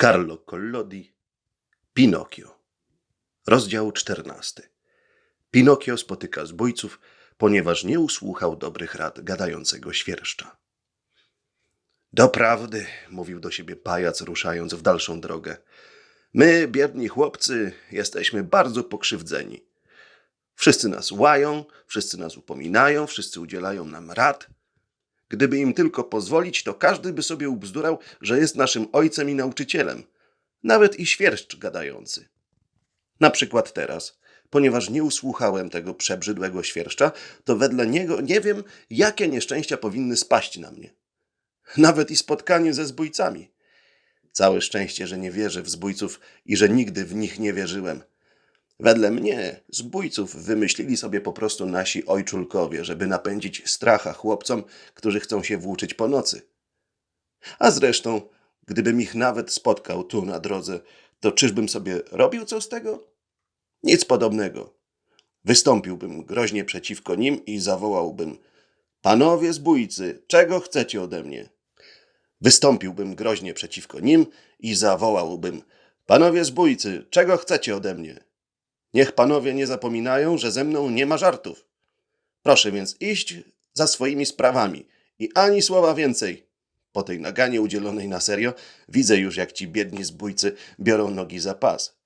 Carlo Collodi, Pinokio. Rozdział czternasty. Pinokio spotyka zbójców, ponieważ nie usłuchał dobrych rad gadającego świerszcza. Doprawdy, mówił do siebie pajac, ruszając w dalszą drogę. My, biedni chłopcy, jesteśmy bardzo pokrzywdzeni. Wszyscy nas łają, wszyscy nas upominają, wszyscy udzielają nam rad. Gdyby im tylko pozwolić, to każdy by sobie ubzdurał, że jest naszym ojcem i nauczycielem, nawet i świerszcz gadający. Na przykład teraz, ponieważ nie usłuchałem tego przebrzydłego świerszcza, to wedle niego nie wiem, jakie nieszczęścia powinny spaść na mnie. Nawet i spotkanie ze zbójcami. Całe szczęście, że nie wierzę w zbójców i że nigdy w nich nie wierzyłem. Wedle mnie zbójców wymyślili sobie po prostu nasi ojczulkowie, żeby napędzić stracha chłopcom, którzy chcą się włóczyć po nocy. A zresztą, gdybym ich nawet spotkał tu na drodze, to czyżbym sobie robił co z tego? Nic podobnego. Wystąpiłbym groźnie przeciwko nim i zawołałbym: Panowie zbójcy, czego chcecie ode mnie? Wystąpiłbym groźnie przeciwko nim i zawołałbym: Panowie zbójcy, czego chcecie ode mnie? Niech panowie nie zapominają, że ze mną nie ma żartów. Proszę więc iść za swoimi sprawami i ani słowa więcej. Po tej naganie udzielonej na serio widzę już, jak ci biedni zbójcy biorą nogi za pas.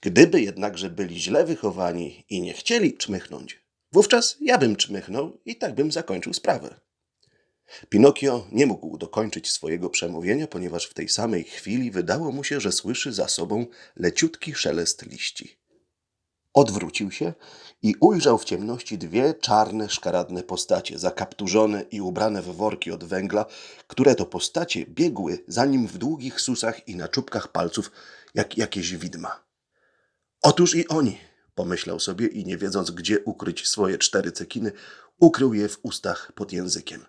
Gdyby jednakże byli źle wychowani i nie chcieli czmychnąć, wówczas ja bym czmychnął i tak bym zakończył sprawę. Pinokio nie mógł dokończyć swojego przemówienia, ponieważ w tej samej chwili wydało mu się, że słyszy za sobą leciutki szelest liści. Odwrócił się i ujrzał w ciemności dwie czarne, szkaradne postacie, zakapturzone i ubrane w worki od węgla, które to postacie biegły za nim w długich susach i na czubkach palców, jak jakieś widma. Otóż i oni, pomyślał sobie i nie wiedząc, gdzie ukryć swoje cztery cekiny, ukrył je w ustach pod językiem.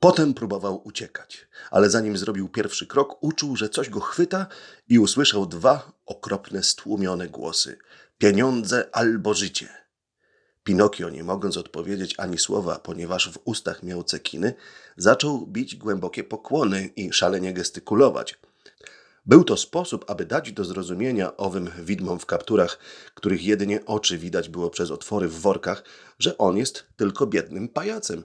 Potem próbował uciekać, ale zanim zrobił pierwszy krok, uczuł, że coś go chwyta i usłyszał dwa okropne, stłumione głosy: pieniądze albo życie. Pinokio, nie mogąc odpowiedzieć ani słowa, ponieważ w ustach miał cekiny, zaczął bić głębokie pokłony i szalenie gestykulować. Był to sposób, aby dać do zrozumienia owym widmom w kapturach, których jedynie oczy widać było przez otwory w workach, że on jest tylko biednym pajacem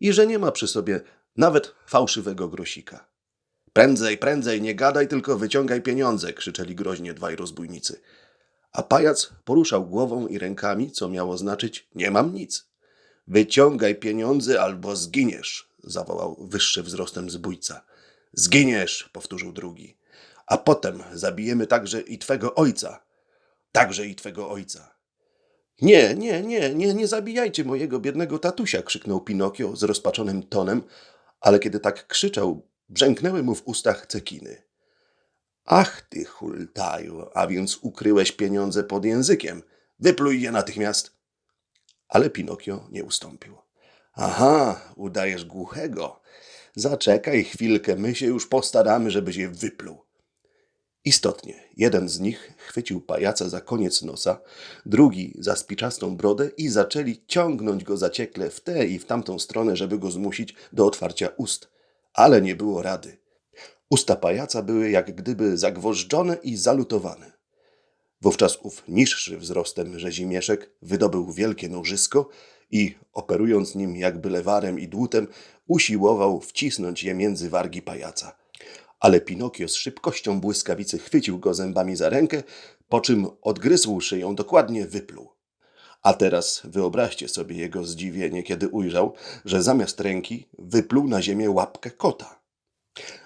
i że nie ma przy sobie nawet fałszywego grosika. Prędzej, prędzej, nie gadaj, tylko wyciągaj pieniądze, krzyczeli groźnie dwaj rozbójnicy. A pajac poruszał głową i rękami, co miało znaczyć nie mam nic. Wyciągaj pieniądze albo zginiesz, zawołał wyższy wzrostem zbójca. Zginiesz, powtórzył drugi. A potem zabijemy także i twego ojca. Także i twego ojca. Nie, nie, nie, nie, nie zabijajcie mojego biednego tatusia, krzyknął Pinokio zrozpaczonym tonem, ale kiedy tak krzyczał, brzęknęły mu w ustach cekiny. Ach ty hultaju, a więc ukryłeś pieniądze pod językiem. Wypluj je natychmiast. Ale Pinokio nie ustąpił. Aha, udajesz głuchego. Zaczekaj chwilkę, my się już postaramy, żebyś je wypluł. Istotnie, jeden z nich chwycił pajaca za koniec nosa, drugi za spiczastą brodę i zaczęli ciągnąć go zaciekle w tę i w tamtą stronę, żeby go zmusić do otwarcia ust. Ale nie było rady. Usta pajaca były jak gdyby zagwożdżone i zalutowane. Wówczas ów niższy wzrostem rzezimieszek wydobył wielkie nożysko i, operując nim jakby lewarem i dłutem, usiłował wcisnąć je między wargi pajaca. Ale Pinokio z szybkością błyskawicy chwycił go zębami za rękę, po czym odgryzł szyją dokładnie wypluł. A teraz wyobraźcie sobie jego zdziwienie, kiedy ujrzał, że zamiast ręki wypluł na ziemię łapkę kota.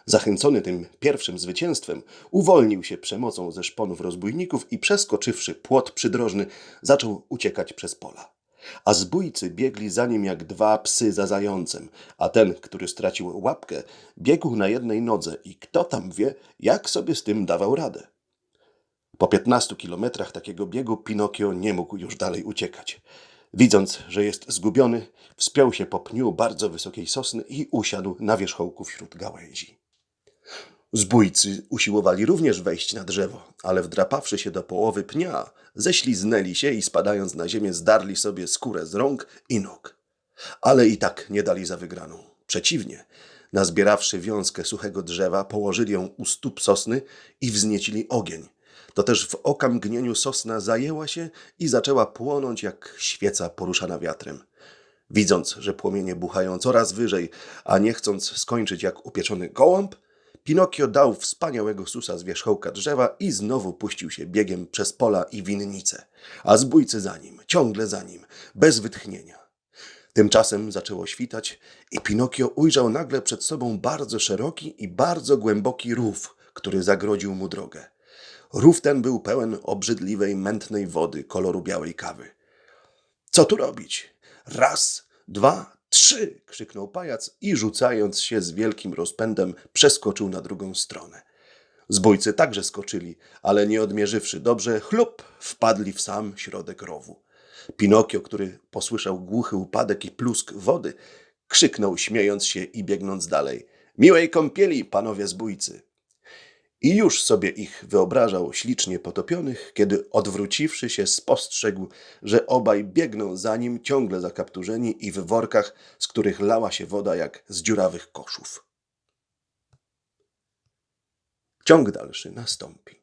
Zachęcony tym pierwszym zwycięstwem, uwolnił się przemocą ze szponów rozbójników i przeskoczywszy płot przydrożny, zaczął uciekać przez pola. A zbójcy biegli za nim jak dwa psy za zającem, a ten, który stracił łapkę, biegł na jednej nodze i kto tam wie, jak sobie z tym dawał radę. Po piętnastu kilometrach takiego biegu Pinokio nie mógł już dalej uciekać. Widząc, że jest zgubiony, wspiął się po pniu bardzo wysokiej sosny i usiadł na wierzchołku wśród gałęzi. Zbójcy usiłowali również wejść na drzewo, ale wdrapawszy się do połowy pnia, ześliznęli się i spadając na ziemię zdarli sobie skórę z rąk i nóg. Ale i tak nie dali za wygraną. Przeciwnie, Nazbierawszy wiązkę suchego drzewa, położyli ją u stóp sosny i wzniecili ogień. To też w okamgnieniu sosna zajęła się i zaczęła płonąć jak świeca poruszana wiatrem. Widząc, że płomienie buchają coraz wyżej, a nie chcąc skończyć jak upieczony gołąb, Pinokio dał wspaniałego susa z wierzchołka drzewa i znowu puścił się biegiem przez pola i winnice, a zbójcy za nim, ciągle za nim, bez wytchnienia. Tymczasem zaczęło świtać i Pinokio ujrzał nagle przed sobą bardzo szeroki i bardzo głęboki rów, który zagrodził mu drogę. Rów ten był pełen obrzydliwej, mętnej wody koloru białej kawy. Co tu robić? Raz, dwa, trzy! krzyknął pajac i rzucając się z wielkim rozpędem przeskoczył na drugą stronę. Zbójcy także skoczyli, ale nie odmierzywszy dobrze, chlup, wpadli w sam środek rowu. Pinokio, który posłyszał głuchy upadek i plusk wody, krzyknął, śmiejąc się i biegnąc dalej. Miłej kąpieli, panowie zbójcy! I już sobie ich wyobrażał ślicznie potopionych, kiedy odwróciwszy się spostrzegł, że obaj biegną za nim ciągle zakapturzeni i w workach, z których lała się woda jak z dziurawych koszów. Ciąg dalszy nastąpi.